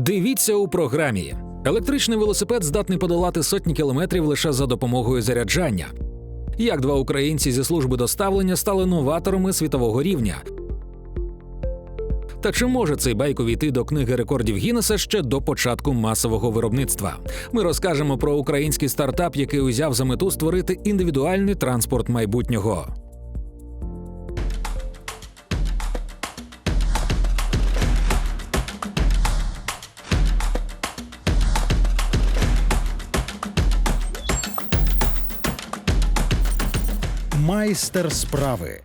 Дивіться у програмі. Електричний велосипед здатний подолати сотні кілометрів лише за допомогою заряджання. Як два українці зі служби доставлення стали новаторами світового рівня. Та чи може цей байк увійти до книги рекордів Гіннеса ще до початку масового виробництва? Ми розкажемо про український стартап, який узяв за мету створити індивідуальний транспорт майбутнього. Майстер справи.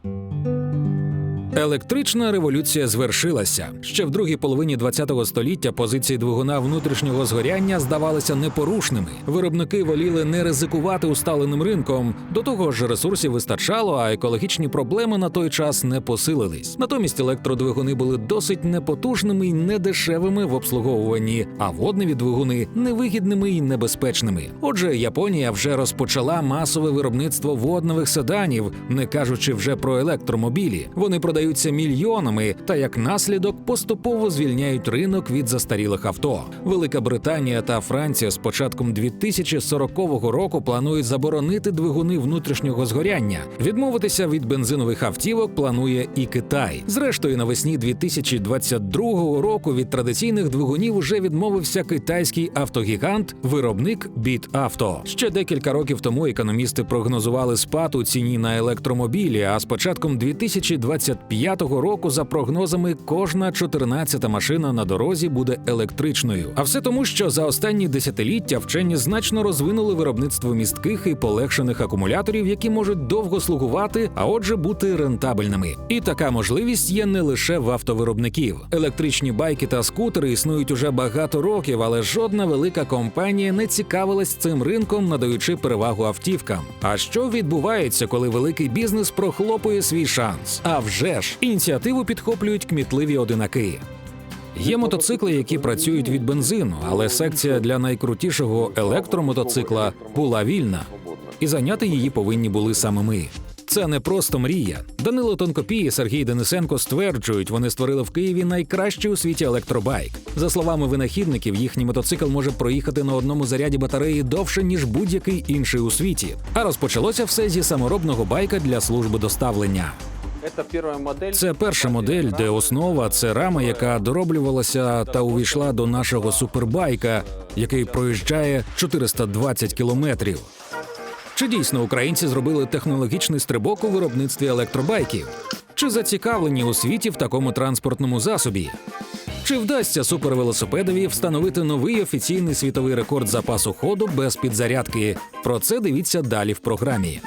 Електрична революція звершилася. Ще в другій половині ХХ століття позиції двигуна внутрішнього згоряння здавалися непорушними. Виробники воліли не ризикувати усталеним ринком. До того ж, ресурсів вистачало, а екологічні проблеми на той час не посилились. Натомість електродвигуни були досить непотужними й недешевими в обслуговуванні, а водневі двигуни невигідними й небезпечними. Отже, Японія вже розпочала масове виробництво водневих седанів, не кажучи вже про електромобілі. Вони продаються мільйонами та як наслідок поступово звільняють ринок від застарілих авто. Велика Британія та Франція з початком 2040 року планують заборонити двигуни внутрішнього згоряння. Відмовитися від бензинових автівок планує і Китай. Зрештою, навесні 2022 року від традиційних двигунів уже відмовився китайський автогігант, виробник Біт Авто. Ще декілька років тому економісти прогнозували спад у ціні на електромобілі. А з початком 2025 року, за прогнозами, кожна 14-та машина на дорозі буде електричною. А все тому, що за останні десятиліття вчені значно розвинули виробництво містких і полегшених акумуляторів, які можуть довго слугувати, а отже, бути рентабельними. І така можливість є не лише в автовиробників. Електричні байки та скутери існують уже багато років, але жодна велика компанія не цікавилась цим ринком, надаючи перевагу автівкам. А що відбувається, коли великий бізнес прохлопує свій шанс? А вже ж ініціативу підхоплюють кмітливі одинаки. Є мотоцикли, які працюють від бензину, але секція для найкрутішого електромотоцикла була вільна, і зайняти її повинні були саме ми. Це не просто мрія. Данило Тонкопій і Сергій Денисенко стверджують, вони створили в Києві найкращий у світі електробайк. За словами винахідників, їхній мотоцикл може проїхати на одному заряді батареї довше ніж будь-який інший у світі. А розпочалося все зі саморобного байка для служби доставлення. Це перша модель, де основа це рама, яка дороблювалася та увійшла до нашого супербайка, який проїжджає 420 кілометрів. Чи дійсно українці зробили технологічний стрибок у виробництві електробайків? Чи зацікавлені у світі в такому транспортному засобі? Чи вдасться супервелосипедові встановити новий офіційний світовий рекорд запасу ходу без підзарядки? Про це дивіться далі в програмі.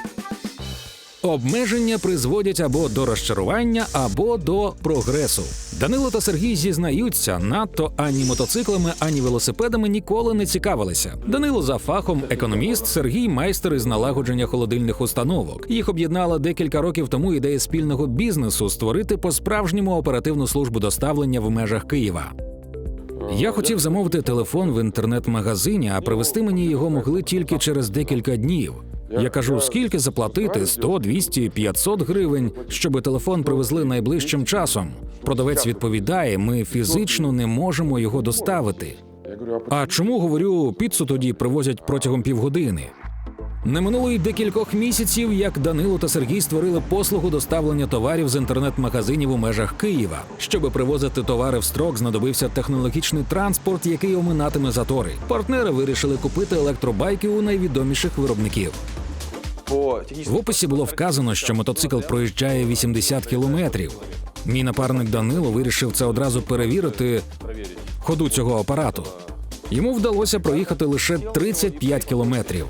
Обмеження призводять або до розчарування, або до прогресу. Данило та Сергій зізнаються, надто ані мотоциклами, ані велосипедами ніколи не цікавилися. Данило за фахом економіст, Сергій майстер із налагодження холодильних установок. Їх об'єднала декілька років тому ідея спільного бізнесу створити по-справжньому оперативну службу доставлення в межах Києва. Я хотів замовити телефон в інтернет-магазині, а привезти мені його могли тільки через декілька днів. Я кажу, скільки заплатити 100, 200, 500 гривень, щоб телефон привезли найближчим часом. Продавець відповідає: ми фізично не можемо його доставити. А чому говорю, піцу тоді привозять протягом півгодини? Не минуло й декількох місяців, як Данило та Сергій створили послугу доставлення товарів з інтернет-магазинів у межах Києва. Щоби привозити товари в строк, знадобився технологічний транспорт, який оминатиме затори. Партнери вирішили купити електробайки у найвідоміших виробників. В описі було вказано, що мотоцикл проїжджає 80 кілометрів. Мій напарник Данило вирішив це одразу перевірити ходу цього апарату. Йому вдалося проїхати лише 35 кілометрів.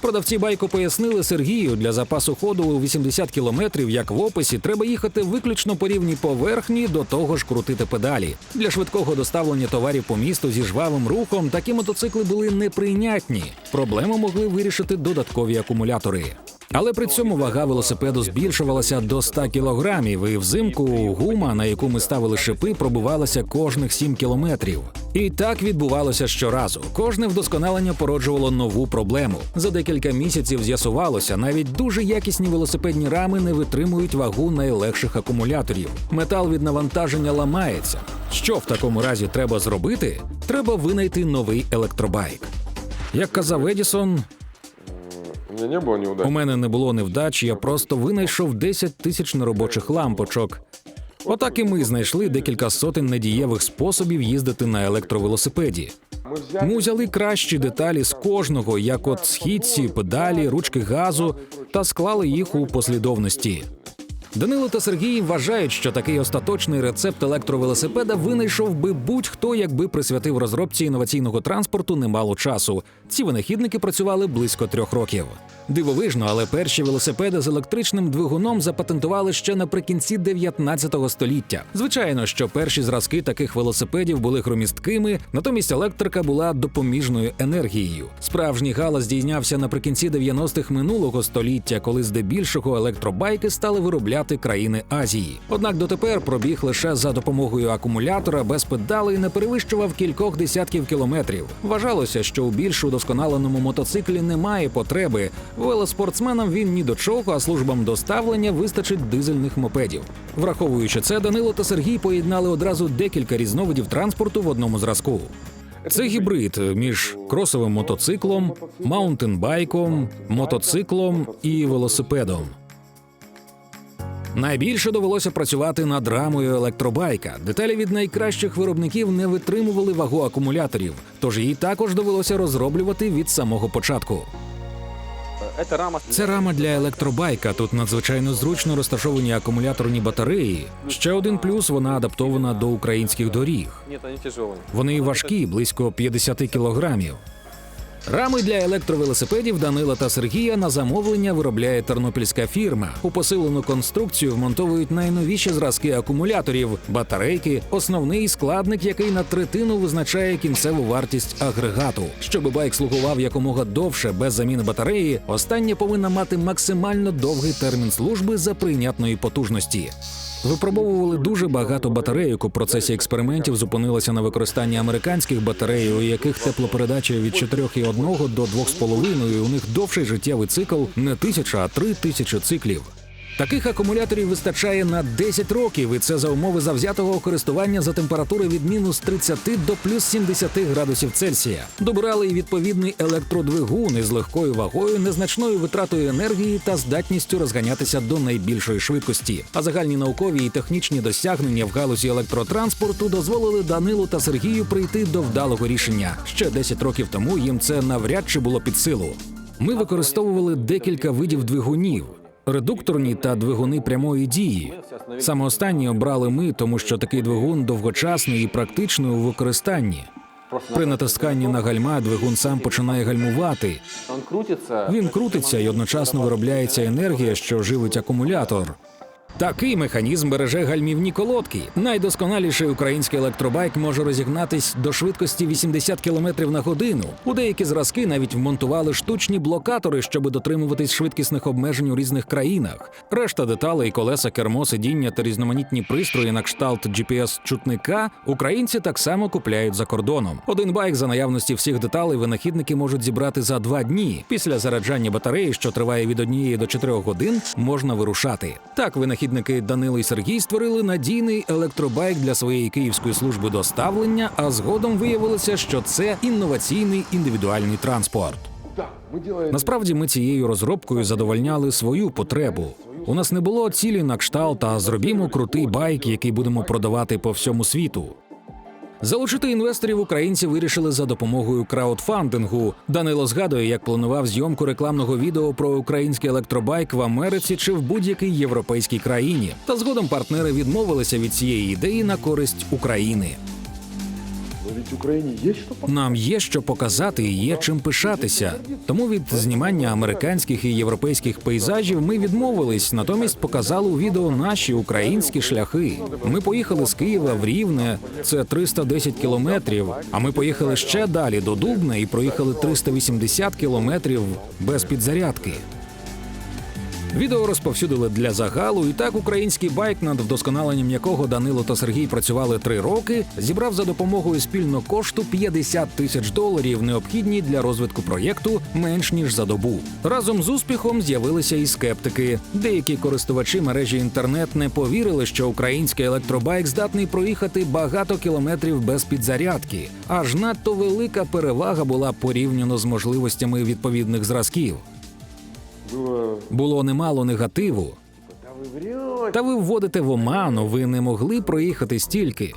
Продавці байку пояснили Сергію для запасу ходу у 80 кілометрів, як в описі, треба їхати виключно по рівній поверхні, до того ж крутити педалі. Для швидкого доставлення товарів по місту зі жвавим рухом такі мотоцикли були неприйнятні. Проблему могли вирішити додаткові акумулятори. Але при цьому вага велосипеду збільшувалася до 100 кілограмів, і взимку гума, на яку ми ставили шипи, пробивалася кожних 7 кілометрів. І так відбувалося щоразу. Кожне вдосконалення породжувало нову проблему. За декілька місяців з'ясувалося, навіть дуже якісні велосипедні рами не витримують вагу найлегших акумуляторів. Метал від навантаження ламається. Що в такому разі треба зробити? Треба винайти новий електробайк. Як казав Едісон, У мене не було неудач. у мене не було невдач, я просто винайшов 10 тисяч неробочих лампочок. Отак і ми знайшли декілька сотень недієвих способів їздити на електровелосипеді. Ми взяли кращі деталі з кожного, як от східці, педалі, ручки газу, та склали їх у послідовності. Данило та Сергій вважають, що такий остаточний рецепт електровелосипеда винайшов би будь-хто, якби присвятив розробці інноваційного транспорту немало часу. Ці винахідники працювали близько трьох років. Дивовижно, але перші велосипеди з електричним двигуном запатентували ще наприкінці 19 століття. Звичайно, що перші зразки таких велосипедів були хромісткими, натомість електрика була допоміжною енергією. Справжній галас здійнявся наприкінці 90-х минулого століття, коли здебільшого електробайки стали виробляти країни Азії. Однак дотепер пробіг лише за допомогою акумулятора без педалей не перевищував кількох десятків кілометрів. Вважалося, що у більш удосконаленому мотоциклі немає потреби. Велоспортсменам він ні до чого, а службам доставлення вистачить дизельних мопедів. Враховуючи це, Данило та Сергій поєднали одразу декілька різновидів транспорту в одному зразку. Це гібрид між кросовим мотоциклом, маунтенбайком, мотоциклом і велосипедом. Найбільше довелося працювати над рамою електробайка. Деталі від найкращих виробників не витримували вагу акумуляторів, тож її також довелося розроблювати від самого початку. Це рама для електробайка. Тут надзвичайно зручно розташовані акумуляторні батареї. Ще один плюс вона адаптована до українських доріг. Вони важкі, близько 50 кілограмів. Рами для електровелосипедів Данила та Сергія на замовлення виробляє тернопільська фірма. У посилену конструкцію вмонтовують найновіші зразки акумуляторів, батарейки, основний складник, який на третину визначає кінцеву вартість агрегату. Щоб байк слугував якомога довше без заміни батареї, остання повинна мати максимально довгий термін служби за прийнятної потужності. Випробовували дуже багато батарейок. У процесі експериментів зупинилися на використанні американських батарей, у яких теплопередача від 4,1 до 2,5, У них довший життєвий цикл не тисяча, а три тисячі циклів. Таких акумуляторів вистачає на 10 років, і це за умови завзятого користування за температури від мінус 30 до плюс 70 градусів Цельсія. Добирали і відповідний електродвигун із легкою вагою, незначною витратою енергії та здатністю розганятися до найбільшої швидкості. А загальні наукові і технічні досягнення в галузі електротранспорту дозволили Данилу та Сергію прийти до вдалого рішення. Ще 10 років тому їм це навряд чи було під силу. Ми використовували декілька видів двигунів. Редукторні та двигуни прямої дії. Саме останні обрали ми, тому що такий двигун довгочасний і практичний у використанні. При натисканні на гальма двигун сам починає гальмувати. Він крутиться і одночасно виробляється енергія, що живить акумулятор. Такий механізм береже гальмівні колодки. Найдосконаліший український електробайк може розігнатись до швидкості 80 км на годину. У деякі зразки навіть вмонтували штучні блокатори, щоб дотримуватись швидкісних обмежень у різних країнах. Решта деталей, колеса, кермо, сидіння та різноманітні пристрої на кшталт GPS-чутника українці так само купляють за кордоном. Один байк за наявності всіх деталей винахідники можуть зібрати за два дні. Після заряджання батареї, що триває від однієї до чотирьох годин, можна вирушати. Так винахідники Данило і Сергій створили надійний електробайк для своєї київської служби доставлення, а згодом виявилося, що це інноваційний індивідуальний транспорт. Насправді ми цією розробкою задовольняли свою потребу. У нас не було цілі на кшталт, а зробімо крутий байк, який будемо продавати по всьому світу. Залучити інвесторів українці вирішили за допомогою краудфандингу. Данило згадує, як планував зйомку рекламного відео про український електробайк в Америці чи в будь-якій європейській країні. Та згодом партнери відмовилися від цієї ідеї на користь України. Нам є що показати і є чим пишатися. Тому від знімання американських і європейських пейзажів ми відмовились, натомість показали у відео наші українські шляхи. Ми поїхали з Києва в Рівне, це 310 кілометрів. А ми поїхали ще далі до Дубна і проїхали 380 кілометрів без підзарядки. Відео розповсюдили для загалу, і так український байк, над вдосконаленням якого Данило та Сергій працювали три роки, зібрав за допомогою спільно кошту 50 тисяч доларів, необхідні для розвитку проєкту менш ніж за добу. Разом з успіхом з'явилися і скептики. Деякі користувачі мережі інтернет не повірили, що український електробайк здатний проїхати багато кілометрів без підзарядки. Аж надто велика перевага була порівняно з можливостями відповідних зразків. Було немало негативу. Та ви вводите в оману, ви не могли проїхати стільки.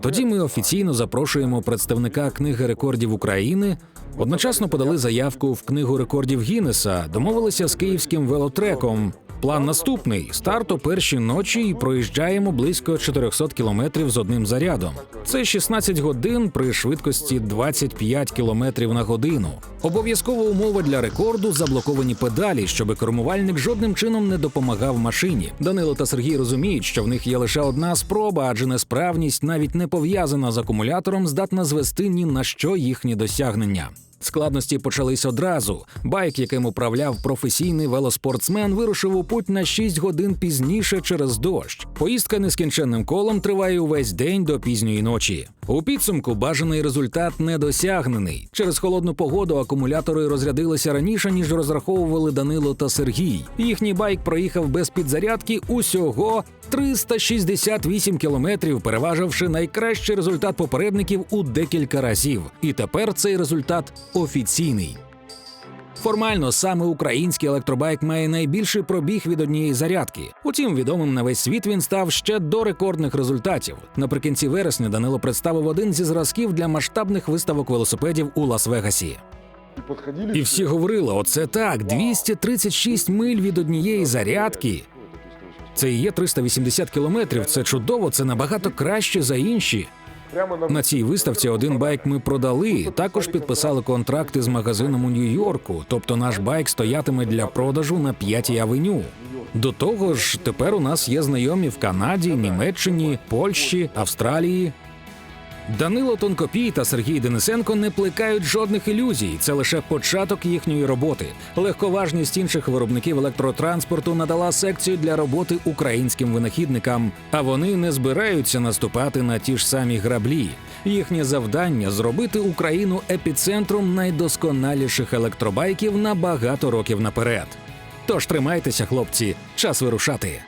Тоді ми офіційно запрошуємо представника книги рекордів України. Одночасно подали заявку в книгу рекордів Гіннеса, домовилися з київським велотреком. План наступний: старт о першій ночі і проїжджаємо близько 400 кілометрів з одним зарядом. Це 16 годин при швидкості 25 кілометрів на годину. Обов'язкова умова для рекорду заблоковані педалі, щоб кермувальник жодним чином не допомагав машині. Данило та Сергій розуміють, що в них є лише одна спроба, адже несправність, навіть не пов'язана з акумулятором, здатна звести ні на що їхні досягнення. Складності почались одразу. Байк, яким управляв професійний велоспортсмен, вирушив у путь на 6 годин пізніше через дощ. Поїздка нескінченним колом триває увесь день до пізньої ночі. У підсумку бажаний результат не досягнений. Через холодну погоду акумулятори розрядилися раніше, ніж розраховували Данило та Сергій. Їхній байк проїхав без підзарядки усього 368 кілометрів, переваживши найкращий результат попередників у декілька разів. І тепер цей результат офіційний. Формально саме український електробайк має найбільший пробіг від однієї зарядки. Утім, відомим на весь світ він став ще до рекордних результатів. Наприкінці вересня Данило представив один зі зразків для масштабних виставок велосипедів у Лас-Вегасі. І всі говорили: оце так, 236 миль від однієї зарядки. Це і є 380 кілометрів. Це чудово, це набагато краще за інші. На цій виставці один байк ми продали. Також підписали контракти з магазином у Нью-Йорку. Тобто наш байк стоятиме для продажу на п'ятій авеню. До того ж, тепер у нас є знайомі в Канаді, Німеччині, Польщі, Австралії. Данило Тонкопій та Сергій Денисенко не плекають жодних ілюзій. Це лише початок їхньої роботи. Легковажність інших виробників електротранспорту надала секцію для роботи українським винахідникам, а вони не збираються наступати на ті ж самі граблі. Їхнє завдання зробити Україну епіцентром найдосконаліших електробайків на багато років наперед. Тож тримайтеся, хлопці, час вирушати.